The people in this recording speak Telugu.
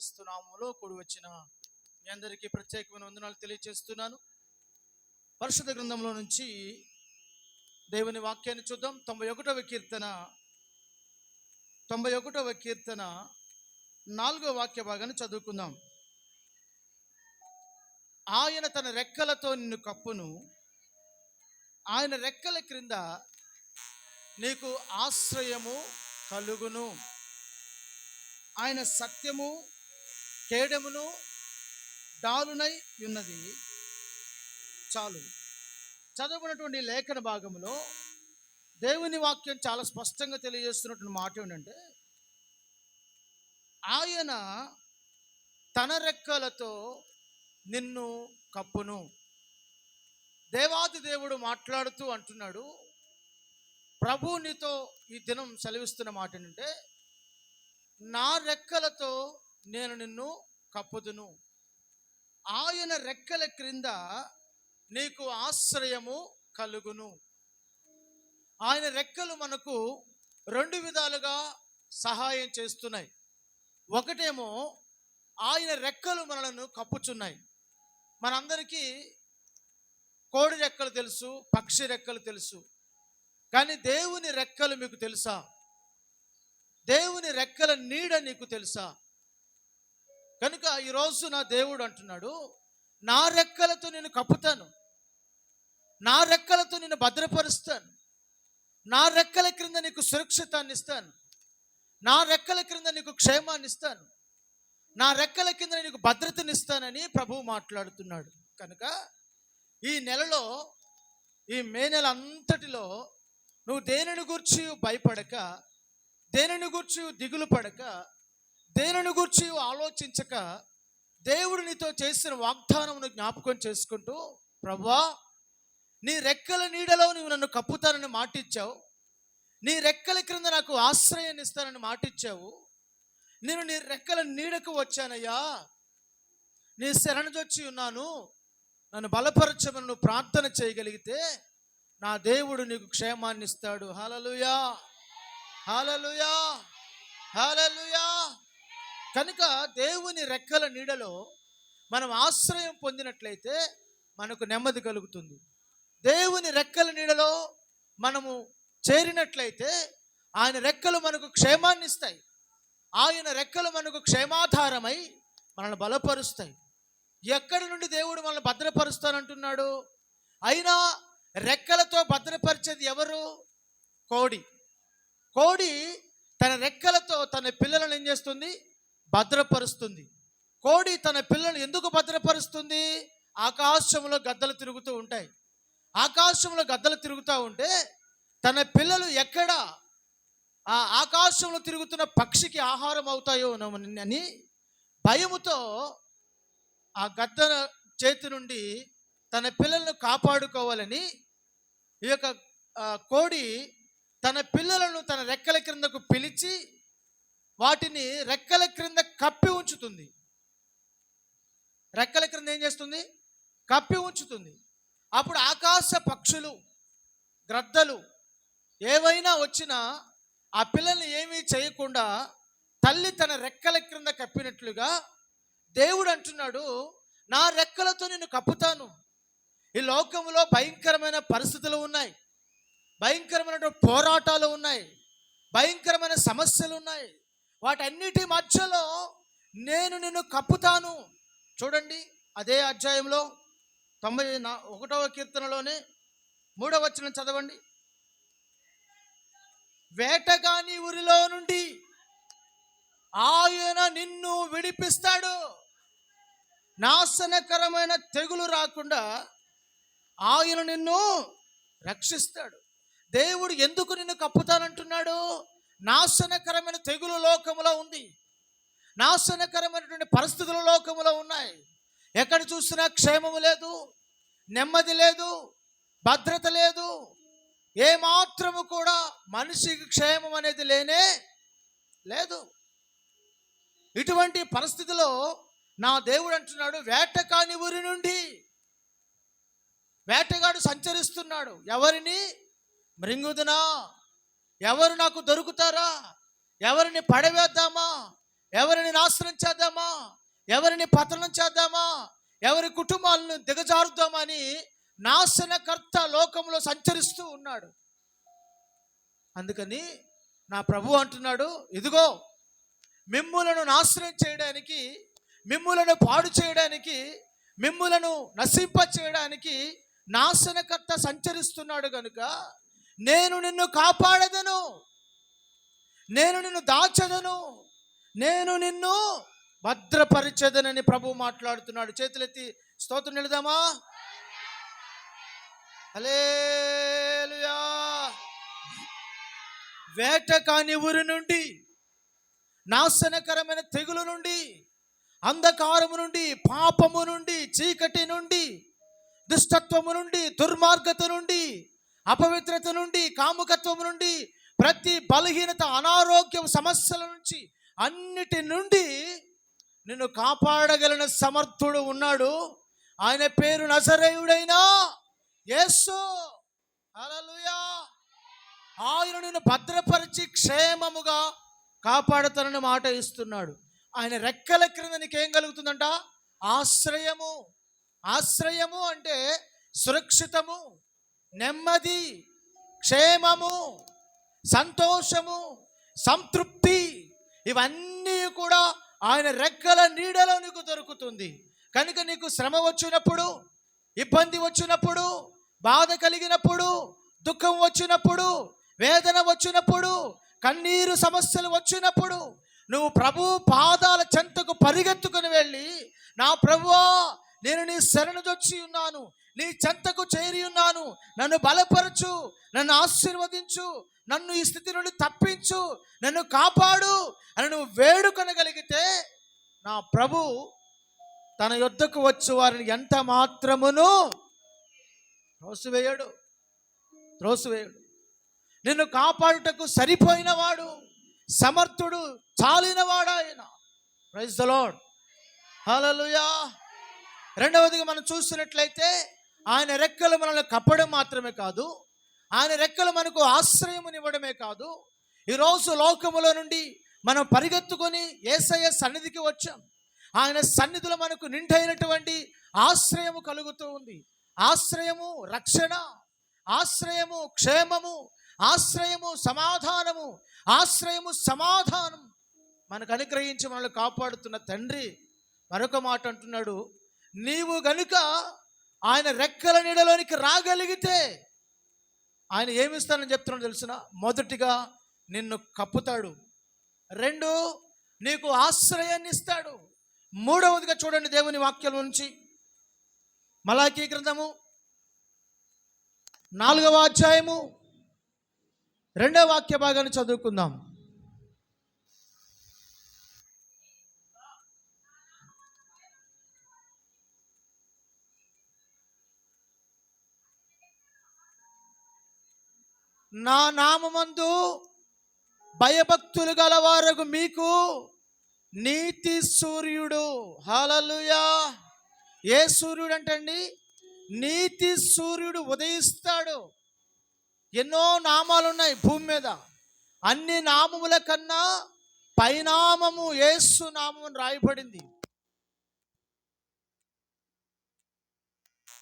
క్రీస్తునామంలో కూడి వచ్చిన మీ అందరికీ ప్రత్యేకమైన వందనాలు తెలియజేస్తున్నాను పరిశుద్ధ గ్రంథంలో నుంచి దేవుని వాక్యాన్ని చూద్దాం. తొంభై ఒకటవ కీర్తన తొంభై ఒకటవ కీర్తన నాలుగో వాక్య భాగాన్ని చదువుకుందాం. ఆయన తన రెక్కలతో నిన్ను కప్పును. ఆయన రెక్కల క్రింద నీకు ఆశ్రయము కలుగును. ఆయన సత్యము చేయడమును డాలునై ఉన్నది. చాలు. చదవనటువంటి లేఖన భాగంలో దేవుని వాక్యం చాలా స్పష్టంగా తెలియజేస్తున్నటువంటి మాట ఏంటంటే ఆయన తన రెక్కలతో నిన్ను కప్పును. దేవాది దేవుడు మాట్లాడుతూ అంటున్నాడు ప్రభు నీతో ఈ దినం సెలవిస్తున్న మాట ఏంటంటే నా రెక్కలతో నేను నిన్ను కప్పుదును. ఆయన రెక్కల క్రింద నీకు ఆశ్రయము కలుగును. ఆయన రెక్కలు మనకు రెండు విధాలుగా సహాయం చేస్తున్నాయి. ఒకటేమో ఆయన రెక్కలు మనలను కప్పుచున్నాయి. మనందరికీ కోడి రెక్కలు తెలుసు పక్షి రెక్కలు తెలుసు. కానీ దేవుని రెక్కలు మీకు తెలుసా? దేవుని రెక్కల నీడ నీకు తెలుసా? కనుక ఈరోజు నా దేవుడు అంటున్నాడు నా రెక్కలతో నేను కప్పుతాను నా రెక్కలతో నేను భద్రపరుస్తాను నా రెక్కల క్రింద నీకు సురక్షితాన్ని ఇస్తాను నా రెక్కల క్రింద నీకు క్షేమాన్ని ఇస్తాను నా రెక్కల కింద నీకు భద్రతనిస్తానని ప్రభువు మాట్లాడుతున్నాడు. కనుక ఈ నెలలో ఈ మే నెల అంతటిలో నువ్వు దేనిని గూర్చి భయపడక దేనిని గూర్చి దిగులు పడక దేనిని గూర్చి ఆలోచించక దేవుడు నీతో చేసిన వాగ్దానమును జ్ఞాపకం చేసుకుంటూ ప్రభా నీ రెక్కల నీడలో నువ్వు నన్ను కప్పుతానని మాటిచ్చావు. నీ రెక్కల క్రింద నాకు ఆశ్రయాన్ని ఇస్తానని మాటిచ్చావు. నేను నీ రెక్కల నీడకు వచ్చానయ్యా. నీ శరణజొచ్చి ఉన్నాను. నన్ను బలపరచమని నువ్వు ప్రార్థన చేయగలిగితే నా దేవుడు నీకు క్షేమాన్ని ఇస్తాడు హలలుయా. హలలుయా. హలలుయా. కనుక దేవుని రెక్కల నీడలో మనం ఆశ్రయం పొందినట్లయితే మనకు నెమ్మది కలుగుతుంది. దేవుని రెక్కల నీడలో మనము చేరినట్లయితే ఆయన రెక్కలు మనకు క్షేమాన్ని ఇస్తాయి ఆయన రెక్కలు మనకు క్షేమాధారమై మనల్ని బలపరుస్తాయి. ఎక్కడి నుండి దేవుడు మనల్ని భద్రపరుస్తానంటున్నాడు? అయినా రెక్కలతో భద్రపరిచేది ఎవరు? కోడి. కోడి తన రెక్కలతో తన పిల్లలను ఏం చేస్తుంది? భద్రపరుస్తుంది. కోడి తన పిల్లలను ఎందుకు భద్రపరుస్తుంది? ఆకాశంలో గద్దలు తిరుగుతూ ఉంటాయి. ఆకాశంలో గద్దలు తిరుగుతూ ఉంటే తన పిల్లలు ఎక్కడ? ఆ ఆకాశంలో తిరుగుతున్న పక్షికి ఆహారం అవుతాయో అని భయముతో ఆ గద్ద చేతి నుండి తన పిల్లలను కాపాడుకోవాలని ఈ యొక్క కోడి తన పిల్లలను తన రెక్కల క్రిందకు పిలిచి వాటిని రెక్కల క్రింద కప్పి ఉంచుతుంది. రెక్కల క్రింద ఏం చేస్తుంది? కప్పి ఉంచుతుంది. అప్పుడు ఆకాశ పక్షులు గ్రద్దలు ఏవైనా వచ్చినా ఆ పిల్లల్ని ఏమీ చేయకుండా తల్లి తన రెక్కల క్రింద కప్పినట్లుగా దేవుడు అంటున్నాడు నా రెక్కలతో నేను కప్పుతాను. ఈ లోకంలో భయంకరమైన పరిస్థితులు ఉన్నాయి. భయంకరమైన పోరాటాలు ఉన్నాయి. భయంకరమైన సమస్యలు ఉన్నాయి. వాటన్నిటి మధ్యలో నేను నిన్ను కప్పుతాను. చూడండి అదే అధ్యాయంలో తొంభై నా ఒకటవ కీర్తనలోనే మూడవ వచ్చిన చదవండి. వేటగాని ఊరిలో నుండి ఆయన నిన్ను విడిపిస్తాడు. నాశనకరమైన తెగులు రాకుండా ఆయన నిన్ను రక్షిస్తాడు. దేవుడు ఎందుకు నిన్ను కప్పుతాడు? నాశనకరమైన తెగులు లోకములో ఉంది. నాశనకరమైనటువంటి పరిస్థితులు లోకములో ఉన్నాయి. ఎక్కడ చూసినా క్షేమము లేదు నెమ్మది లేదు భద్రత లేదు. ఏమాత్రము కూడా మనిషికి క్షేమం అనేది లేనే లేదు. ఇటువంటి పరిస్థితిలో నా దేవుడు అంటున్నాడు వేటకాని ఊరి నుండి వేటగాడు సంచరిస్తున్నాడు. ఎవరిని? మృంగుదునా? ఎవరు నాకు దొరుకుతారా? ఎవరిని పడవేద్దామా? ఎవరిని నాశనం చేద్దామా? ఎవరిని పతనం చేద్దామా? ఎవరి కుటుంబాలను దిగజారుద్దామని నాశనకర్త లోకంలో సంచరిస్తూ ఉన్నాడు. అందుకని నా ప్రభు అంటున్నాడు ఇదిగో మిమ్ములను నాశనం చేయడానికి మిమ్ములను పాడు చేయడానికి మిమ్ములను నశింప చేయడానికి నాశనకర్త సంచరిస్తున్నాడు కనుక నేను నిన్ను కాపాడదను. నేను నిన్ను దాచదను నేను నిన్ను భద్రపరిచదనని ప్రభు మాట్లాడుతున్నాడు. చేతులెత్తి స్తోత్రం నిలదామా? హల్లెలూయా. వేట కాని ఊరి నుండి నాశనకరమైన తెగులు నుండి అంధకారము నుండి పాపము నుండి చీకటి నుండి దుష్టత్వము నుండి దుర్మార్గత నుండి అపవిత్రత నుండి కాముకత్వం నుండి ప్రతి బలహీనత అనారోగ్యం సమస్యల నుంచి అన్నిటి నుండి నిన్ను కాపాడగలిగిన సమర్థుడు ఉన్నాడు. ఆయన పేరు నజరేయుడైనా యేసు. అలలుయా ఆయన నిన్ను భద్రపరిచి క్షేమముగా కాపాడతానని మాట ఇస్తున్నాడు. ఆయన రెక్కల క్రింద నీకేం కలుగుతుందంట? ఆశ్రయము. ఆశ్రయము అంటే సురక్షితము. నెమ్మది క్షేమము సంతోషము సంతృప్తి ఇవన్నీ కూడా ఆయన రెక్కల నీడలో నీకు దొరుకుతుంది. కనుక నీకు శ్రమ వచ్చినప్పుడు ఇబ్బంది వచ్చినప్పుడు బాధ కలిగినప్పుడు దుఃఖం వచ్చినప్పుడు వేదన వచ్చినప్పుడు కన్నీరు సమస్యలు వచ్చినప్పుడు నువ్వు ప్రభు పాదాల చెంతకు పరిగెత్తుకుని వెళ్ళి నా ప్రభువా నేను నీ శరణుదొచ్చి ఉన్నాను. నీ చెంతకు చేరి ఉన్నాను. నన్ను బలపరచు నన్ను ఆశీర్వదించు నన్ను ఈ స్థితి నుండి తప్పించు నన్ను కాపాడు అని నువ్వు వేడుకొనగలిగితే నా ప్రభు తన యొద్దకు వచ్చు వారిని ఎంత మాత్రమును త్రోసివేయడు త్రోసివేయడు. నిన్ను కాపాడుటకు సరిపోయినవాడు సమర్థుడు చాలినవాడు ఆయన. ప్రైజ్ ద లార్డ్ హల్లెలూయా రెండవదిగా మనం చూసినట్లయితే ఆయన రెక్కలు మనల్ని కప్పడం మాత్రమే కాదు ఆయన రెక్కలు మనకు ఆశ్రయమునివ్వడమే కాదు ఈరోజు లోకములో నుండి మనం పరిగెత్తుకొని ఏసయ్య సన్నిధికి వచ్చాం. ఆయన సన్నిధిలో మనకు నిండైనటువంటి ఆశ్రయము కలుగుతూ ఉంది. ఆశ్రయము రక్షణ ఆశ్రయము క్షేమము ఆశ్రయము సమాధానము ఆశ్రయము సమాధానం. మనకు అనుగ్రహించి మనల్ని కాపాడుతున్న తండ్రి మరొక మాట అంటున్నాడు నీవు గనుక ఆయన రెక్కల నీడలోనికి రాగలిగితే ఆయన ఏమిస్తానని చెప్తున్నాడు తెలిసిన? మొదటిగా నిన్ను కప్పుతాడు. రెండు నీకు ఆశ్రయాన్ని ఇస్తాడు మూడవదిగా చూడండి దేవుని వాక్యం నుంచి. మలాకీ గ్రంథము నాలుగవ అధ్యాయము రెండవ వాక్య భాగాన్ని చదువుకుందాం. నా నామమందు భయభక్తులు గలవారకు మీకు నీతి సూర్యుడు. హలలుయా ఏ సూర్యుడు అంటండి నీతి సూర్యుడు ఉదయిస్తాడు. ఎన్నో నామాలు ఉన్నాయి భూమి మీద. అన్ని నామముల కన్నా పైనామము ఏసు నామం రాయబడింది.